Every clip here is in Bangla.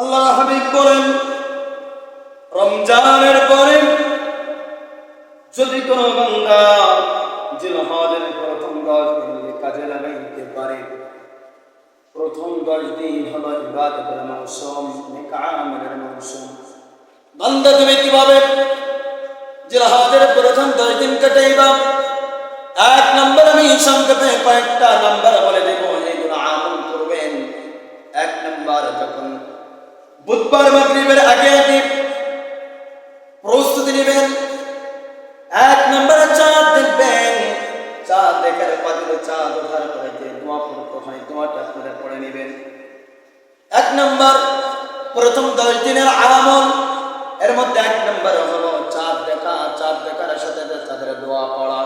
আল্লাহ হাবিব বলেন, রমজানের পরে যদি কোনো বান্দা জিলহজের প্রথম দশ দিনকে কাজে লাগাইতে পারে, প্রথম দশ দিন হলো ইবাদতের মৌসুম নেক আমলের মৌসুম। বান্দা তুমি কীভাবে জিলহজের প্রথম দশ দিন কাটাইবা? এক নম্বর আমি সংক্ষেপে কয়েকটা নাম্বার বলে দেব এইগুলো আমল করবেন। এক নম্বর যখন বুধবার মাগরিবের আগে আগে প্রস্তুতি নেবেন। এক নম্বরে চাঁদ দেখবেন। চাঁদ দেখার পাতিলে চাঁদ ওঠার পরে যে দোয়া পড়তে হয়, দোয়াটা আপনারা পড়ে নেবেন। এক নম্বর, প্রথম দশ দিনের আমল। এর মধ্যে এক নম্বর হলো চাঁদ দেখা। চাঁদ দেখার সাথে তাদের দোয়া পড়া।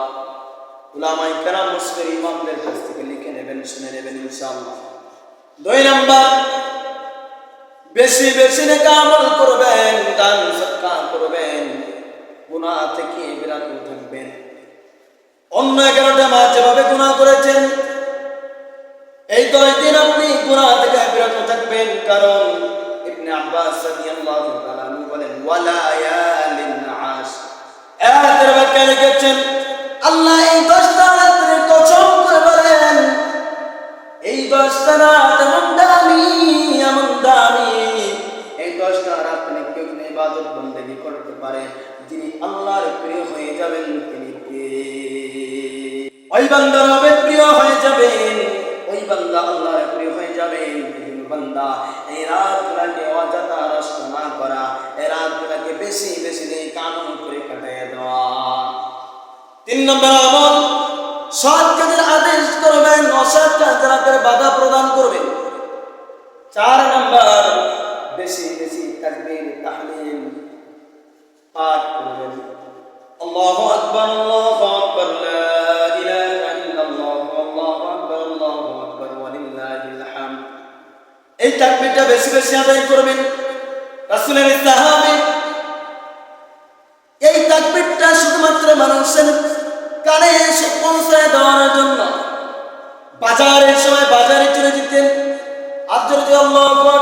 উলামাই কেরাম মুসলিম ইমামদের কাছ থেকে লিখে নেবেন, শুনে নেবেন ইনশাআল্লাহ। দুই নম্বর বেশি বেশি নেকা করবেন, দান সৎকার করবেন। গুনাহ থেকে বিরত থাকবেন। অন্য এগারোটা মাস যেভাবে গুনাহ করেছেন, এই দশ দিন আপনি গুনাহ থেকে বিরত থাকবেন। কারণ ইবনে আব্বাস তাআলা বলেন, ওয়ালা ব্যাখ্যা আল্লাহ এই দশটা রাত্রে কসম করে বলেন, এই দশটা রাত বন্দেগী করতে পারে, যিনি আল্লাহর প্রিয় হয়ে যাবেন তিনি ওই বান্দা হবে প্রিয় হয়ে যাবেন, ওই বান্দা আল্লাহর প্রিয় হয়ে যাবেন বান্দা। এই রাতগুলাকে অযথা না করা, এই রাতগুলাকে বেশি বেশি নেই কানুন করে কাটাইয়া দেওয়া। তিন নম্বর আমল, সৎ কাজের আদেশ করবেন, অসৎ কাজের বাধা প্রদান করবেন। চার নম্বর, বেশি বেশি পাঠ করবেন আল্লাহু আকবার আল্লাহু আকবার এই তাকবীরটা বেশি বেশি আদায় করবেন। রাসূলের সাহাবী, এই তাকবীরটা শুধুমাত্র মানুষের কানে এসে পৌঁছায় দেওয়ার জন্য। বাজারের সময় বাজারে চলে যেতেন। আল্লাহ আল্লাহ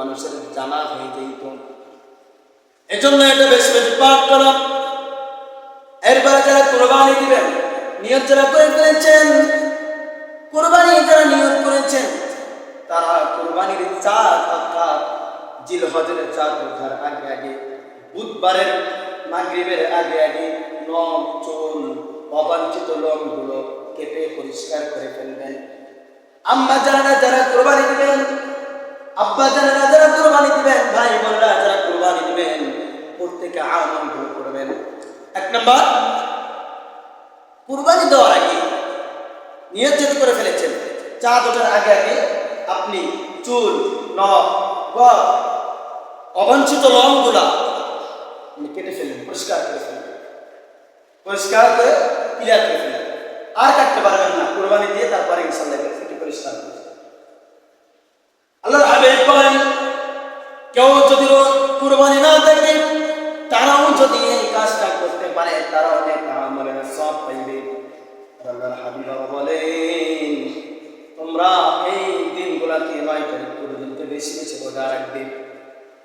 মানুষের জানা হয়ে যেত। এজন্য এটা বেশি বেশি পাঠ করা এরপরে যারা কোরবানি দিবেন, নিয়ত যারা করে ফেলেছেন, কোরবানি যারা নিয়ত করেছেন, তারা কোরবানির চাঁদ অর্থাৎ জিল হজরের চাঁদ ওঠার আগে আগে, বুধবারের মাগরিবের আগে আগে নখ, চুল, অবাঞ্ছিত লোমগুলো কেটে পরিষ্কার করে ফেলবেন। আম্মা যারা যারা কোরবানি দিবেন আব্বা যারা যারা কোরবানি দিবেন, ভাই বোনরা যারা কোরবানি দিবেন, প্রত্যেকে আনন্দ করবেন। এক নম্বর, কুরবানি দেওয়ার আগে যদি করে ফেলেছেন। চাঁদ ওঠার আগে আগে আপনি চুল, নখ গড় লংগুলা আপনি কেটে ফেললেন পরিষ্কার করে ফেললেন পরিষ্কার করে ক্লিয়ার করে ফেললেন আর কাটতে পারবেন না। কুরবানি দিয়ে তারপরে ইনশাল্লাহ পরিষ্কার করে আল্লাহর হাবিব বলেন কেউ যদি কুরবানি না থাকে তারাও যদি এই কাজটা করতে পারে তারা অনেক আমলের সব পাইবে। আল্লাহর হাবিব বলেন, তোমরা এই দিনগুলাকে নয় তারিখ পর্যন্ত বেশি বেশি রোজা রাখবে।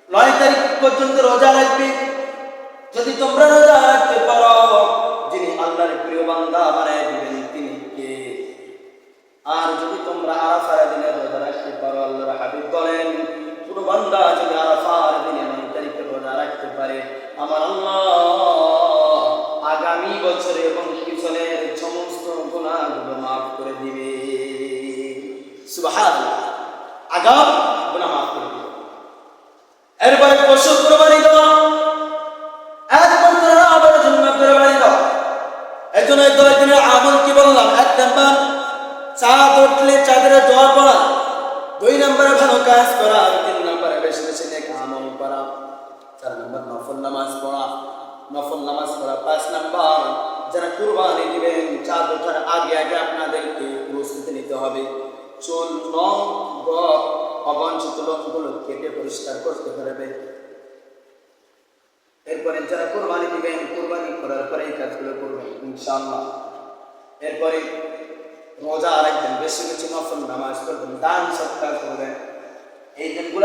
নয় তারিখ পর্যন্ত রোজা রাখবে। যদি তোমরা রোজা রাখতে পারো, যিনি আল্লাহর প্রিয় বান্দা বানায় দিবেন, তিনি কে? আর যদি তোমরা আরাফার দিনে রোজা রাখতে পারো, আল্লাহর হাবিব বলেন বান্দা যদি আরাফার দিনে নয় তারিখে রোজা রাখতে পারে, আমার আল্লাহ আগামী বছরে এবং পিছনের সমস্ত গুণাগুলো মাফ করে দিবে। সুবহান আগাম গুণা মাফ করে দিবে। এরপরে পশু কোরবানি দেওয়া একমাত্র আমার জন্য কোরবানি দেওয়া এই কি বললাম? এক নাম্বার, চাঁদ উঠলে চাঁদের দোয়া পড়া। দুই নম্বরে ভালো কাজ চার নম্বর, নফল নামাজ পড়া, নফল নামাজ পড়া পাঁচ নম্বর। যারা কুরবানি দিবেন চাঁদ ওঠার আগে আগে আপনাদেরকে প্রস্তুতি নিতে হবে। চুল, নখ, গপ, অবাঞ্ছিত লোকগুলো কেটে পরিষ্কার করতে পারবে। এরপরে যারা কোরবানি দিবেন ইনশাআল্লাহ। এরপরে রোজা রাখবেন, বেশি বেশি নফল নামাজ করবেন দান সৎকার করবেন।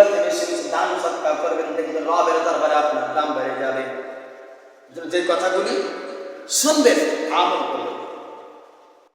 দিনগুলোতে বেশি বেশি দান সৎকার করবেন, দেখবেন রবের দরবারে আপনার দাম বেড়ে যাবে। যে কথাগুলি শুনবেন, আমল করবেন।